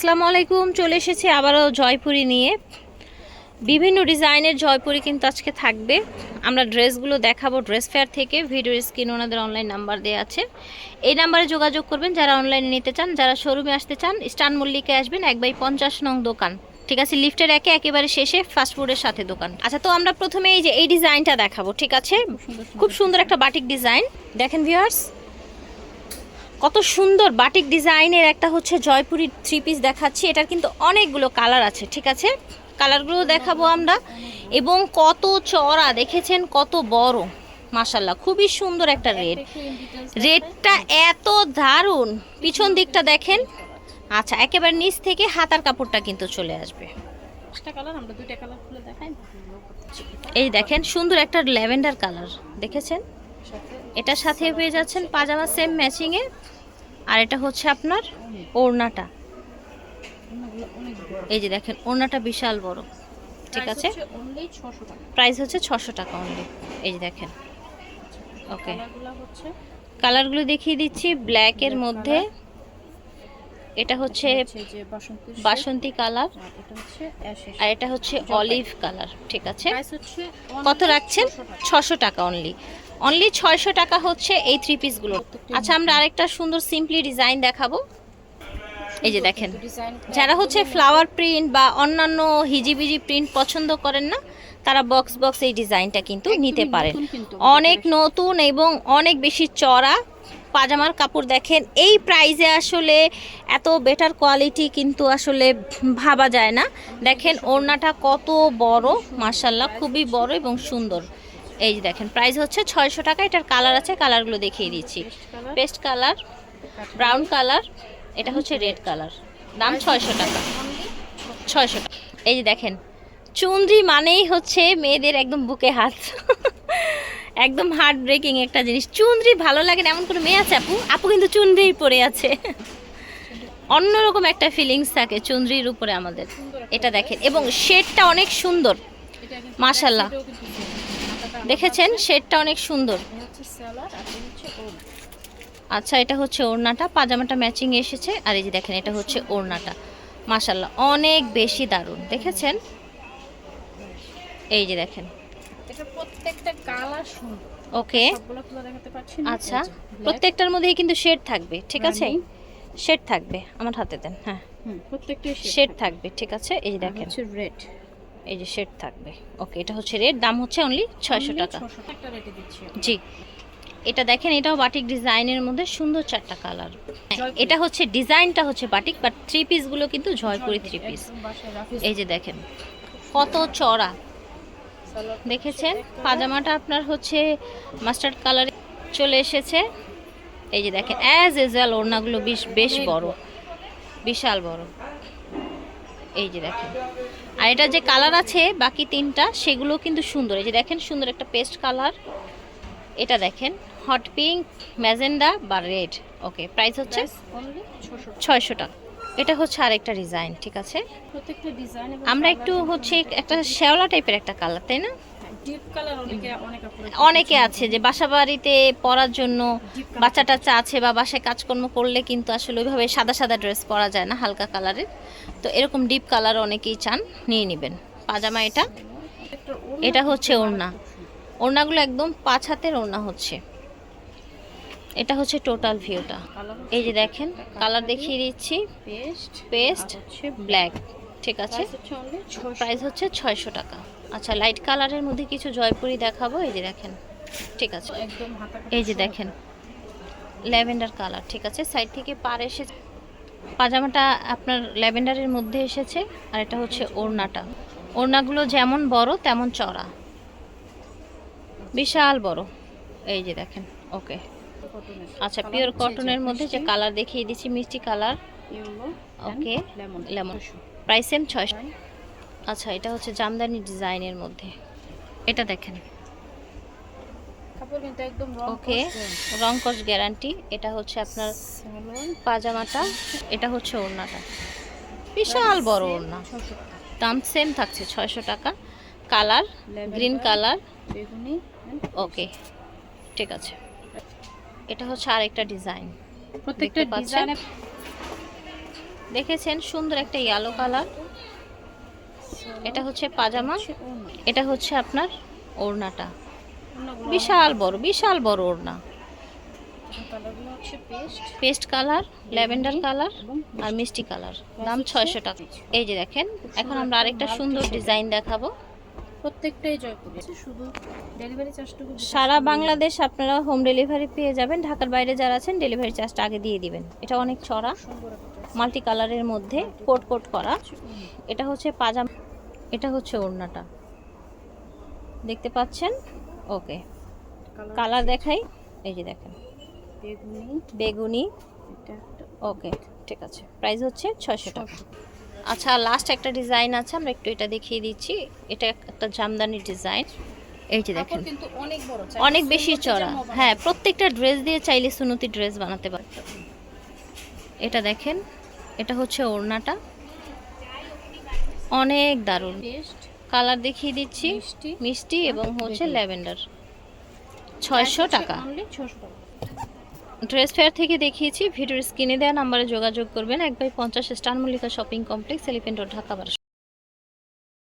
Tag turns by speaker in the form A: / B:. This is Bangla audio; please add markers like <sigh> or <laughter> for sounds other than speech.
A: আসসালামু আলাইকুম চলে এসেছি আবারও জয়পুরি নিয়ে। বিভিন্ন ডিজাইনের জয়পুরি কিন্তু আজকে থাকবে। আমরা ড্রেসগুলো দেখাবো ড্রেস ফেয়ার থেকে ভিডিওর স্ক্রিন ওনাদের অনলাইন নাম্বার দেওয়া আছে। এই নাম্বারে যোগাযোগ করবেন যারা অনলাইনে নিতে চান যারা শোরুমে আসতে চান স্টান মল্লিকে আসবেন এক বাই পঞ্চাশ নং দোকান। ঠিক আছে লিফটের একে একেবারে শেষে ফাস্টফুডের সাথে দোকান। আচ্ছা তো আমরা প্রথমে এই যে এই ডিজাইনটা দেখাবো ঠিক আছে? খুব সুন্দর একটা বাটিক ডিজাইন দেখেন ভিউয়ার্স কত সুন্দর বাটিক ডিজাইনের একটা হচ্ছে জয়পুরি থ্রি পিস দেখাচ্ছি। এটার কিন্তু অনেকগুলো কালার আছে ঠিক আছে? কালারগুলো দেখাবো আমরা। এবং কত চড়া দেখেছেন? কত বড়। মাশাল্লাহ খুবই সুন্দর একটা রেড। রেডটা এত দারুণ। পিছন দিকটা দেখেন। আচ্ছা একেবারে নিচ থেকে হাতার কাপড়টা কিন্তু চলে আসবে। এই দেখেন সুন্দর একটা ল্যাভেন্ডার কালার দেখেছেন? এটার সাথে পেয়ে যাচ্ছেন পাজামা সেম ম্যাচিংয়ে আর এটা হচ্ছে আপনার ওড়নাটা। এই যে দেখেন ওড়নাটা বিশাল বড়। ঠিক আছে?
B: অনলি ছশো টাকা।
A: প্রাইস হচ্ছে ছশো টাকা অনলি এই যে দেখেন। ওকে
B: কালারগুলো
A: দেখিয়ে দিচ্ছি ব্ল্যাকের মধ্যে। এটা হচ্ছে
B: বাসন্তী
A: কালার
B: আর এটা হচ্ছে
A: অলিভ কালার ঠিক আছে? কত রাখছেন? ছশো টাকা। অনলি অনলি ছয়শো টাকা হচ্ছে এই থ্রি পিসগুলো আচ্ছা আমরা আরেকটা সুন্দর সিম্পলি ডিজাইন দেখাবো। এই যে দেখেন যারা হচ্ছে ফ্লাওয়ার প্রিন্ট বা অন্যান্য হিজিবিজি প্রিন্ট পছন্দ করেন না তারা বক্স বক্স এই ডিজাইনটা কিন্তু নিতে পারেন। অনেক নতুন এবং অনেক বেশি চড়া পাজামার কাপড় দেখেন এই প্রাইজে আসলে এত বেটার কোয়ালিটি কিন্তু আসলে ভাবা যায় না। দেখেন ওড়নাটা কত বড় মার্শাল্লাহ খুবই বড় এবং সুন্দর। এই যে দেখেন প্রাইস হচ্ছে ছয়শো টাকা এটার কালার আছে কালারগুলো দেখিয়ে দিচ্ছি। পেস্ট কালার ব্রাউন কালার এটা হচ্ছে রেড কালার দাম ছয়শো টাকা। ছয়শো টাকা। এই যে দেখেন চুন্দ্রি মানেই হচ্ছে মেয়েদের একদম বুকে হাত। <laughs> একদম হার্ট ব্রেকিং একটা জিনিস। চুন্দ্রি ভালো লাগে না এমন কোনো মেয়ে আছে আপু? আপু কিন্তু চুন্দ্রিই পরে আছে। অন্যরকম একটা ফিলিংস থাকে চুন্দ্রির উপরে আমাদের। এটা দেখেন এবং শেডটা অনেক সুন্দর। মাশাল্লাহ। দেখেছেন? শেডটা অনেক সুন্দর। আচ্ছা এটা হচ্ছে ওড়নাটা। পাজামাটা ম্যাচিং এসেছে। আর এই যে দেখেন এটা হচ্ছে ওড়নাটা। মাশাল্লাহ অনেক বেশি দারুণ। দেখেছেন? এই যে দেখেন।
B: প্রত্যেকটা
A: ওকে। আচ্ছা প্রত্যেকটার মধ্যেই কিন্তু শেড থাকবে ঠিক আছে? শেড থাকবে। আমার হাতে দেন হ্যাঁ।
B: হুম, প্রত্যেকটাই
A: শেড থাকবে। ঠিক আছে? এই দেখেন।
B: রেড
A: এই যে শেড থাকবে। ওকে এটা হচ্ছে রেট দাম হচ্ছে অনলি ছয়শো টাকা। জি। এটা দেখেন এটাও বাটিক ডিজাইনের মধ্যে সুন্দর চারটা কালার এটা হচ্ছে ডিজাইনটা হচ্ছে বাটিক বাট থ্রি পিসগুলো কিন্তু জয়পুরি থ্রি পিস এই যে দেখেন কত চড়া দেখেছেন? পাজামাটা আপনার হচ্ছে মাস্টার্ড কালারে চলে এসেছে। এই যে দেখেন অ্যাজ এজাল ওড়নাগুলো বেশ বেশ বড়। বিশাল বড়। এই যে দেখেন। আর এটা যে কালার আছে বাকি তিনটা সেগুলো কিন্তু সুন্দর। এই যে দেখেন সুন্দর একটা পেস্ট কালার। এটা দেখেন হট পিঙ্ক ম্যাজেন্ডা বা রেড। ওকে প্রাইস হচ্ছে ছয়শো টাকা। এটা হচ্ছে আরেকটা ডিজাইন ঠিক আছে? আমরা একটু হচ্ছে একটা শ্যাওলা টাইপের একটা কালার তাই না?
B: অনেকে
A: আছে যে বাসা বাড়িতে পরার জন্য বাচ্চা টাচ্চা আছে বা বাসায় কাজকর্ম করলে কিন্তু আসলে ওইভাবে সাদা সাদা ড্রেস পরা যায় না হালকা কালারের। তো এরকম ডিপ কালার অনেকেই চান নিয়ে নেবেন। পাজামা এটা। এটা হচ্ছে ওড়না। ওড়নাগুলো একদম পাঁচ হাতের ওড়না হচ্ছে। এটা হচ্ছে টোটাল ভিউটা। এই যে দেখেন কালার দেখিয়ে দিচ্ছি।
B: Paste
A: paste black. ঠিক আছে?
B: প্রাইস হচ্ছে
A: ছয়শো টাকা। আচ্ছা লাইট কালারের মধ্যে কিছু জয়পুরি দেখাবো? এই যে দেখেন ঠিক আছে। এই যে দেখেন ল্যাভেন্ডার কালার ঠিক আছে। সাইড থেকে পার এসে পাজামাটা আপনার ল্যাভেন্ডারের মধ্যে এসেছে আর এটা হচ্ছে ওড়নাটা। ওড়নাগুলো যেমন বড় তেমন চড়া বিশাল বড়। এই যে দেখেন ওকে আচ্ছা পিওর কটনের মধ্যে যে কালার দেখিয়ে দিচ্ছি মিষ্টি colour okay
B: lemon
A: price same ছয়শো আচ্ছা এটা হচ্ছে জামদানি ডিজাইনের মধ্যে। এটা দেখেন। ওকে রংকস গ্যারান্টি এটা হচ্ছে আপনার পাজামাটা এটা হচ্ছে ওড়নাটা। বিশাল বড় ওড়না। দাম সেম থাকছে ছয়শো টাকা। কালার গ্রিন কালার
B: বেগুনি
A: ওকে ঠিক আছে। এটা হচ্ছে আরেকটা ডিজাইন।
B: প্রত্যেকটা ডিজাইনে
A: দেখেছেন? সুন্দর একটা ইয়েলো কালার এটা হচ্ছে পাজামা এটা হচ্ছে আপনার ওড়নাটা। বিশাল বড় বিশাল বড় ওড়না।
B: পেস্ট
A: কালার ল্যাভেন্ডার কালার আর মিষ্টি কালার। দাম ছয়শো টাকা। এই যে দেখেন এখন আমরা আরেকটা সুন্দর ডিজাইন দেখাবো।
B: প্রত্যেকটাই জয়পুরি। শুধু ডেলিভারি চার্জটুকু
A: সারা বাংলাদেশ আপনারা হোম ডেলিভারি পেয়ে যাবেন। ঢাকার বাইরে যারা আছেন ডেলিভারি চার্জটা আগে দিয়ে দিবেন। এটা অনেক
B: dress।
A: মাল্টি কালারের মধ্যে কোট কোট করা। এটা হচ্ছে পাজামা। এটা হচ্ছে ওড়নাটা। দেখতে পাচ্ছেন? ওকে।
B: কালার
A: দেখাই। এই যে দেখেন।
B: বেগুনি।
A: বেগুনি। ওকে ঠিক আছে। প্রাইস হচ্ছে ছয়শো টাকা। আচ্ছা লাস্ট একটা ডিজাইন আছে আমরা একটু এটা দেখিয়ে দিচ্ছি। এটা একটা জামদানি ডিজাইন এই যে দেখেন।
B: অনেক
A: বেশি চড়া হ্যাঁ প্রত্যেকটা ড্রেস দিয়ে চাইলে সুনতি ড্রেস বানাতে পারে এটা দেখেন। এটা হচ্ছে ওড়নাটা। অনেক দারুণ। কালার দেখিয়ে দিচ্ছি।
B: মিষ্টি?
A: মিষ্টি এবং হচ্ছে ল্যাভেন্ডার। ছয়শো টাকা।
B: অনলি 600 টাকা।
A: ড্রেস ফেয়ার থেকে দেখিয়েছি। ভিডিওর স্ক্রিনে দেওয়া নাম্বারে যোগাযোগ করবেন। এক বাই পঞ্চাশ star Mallika shopping complex elephant road Dhaka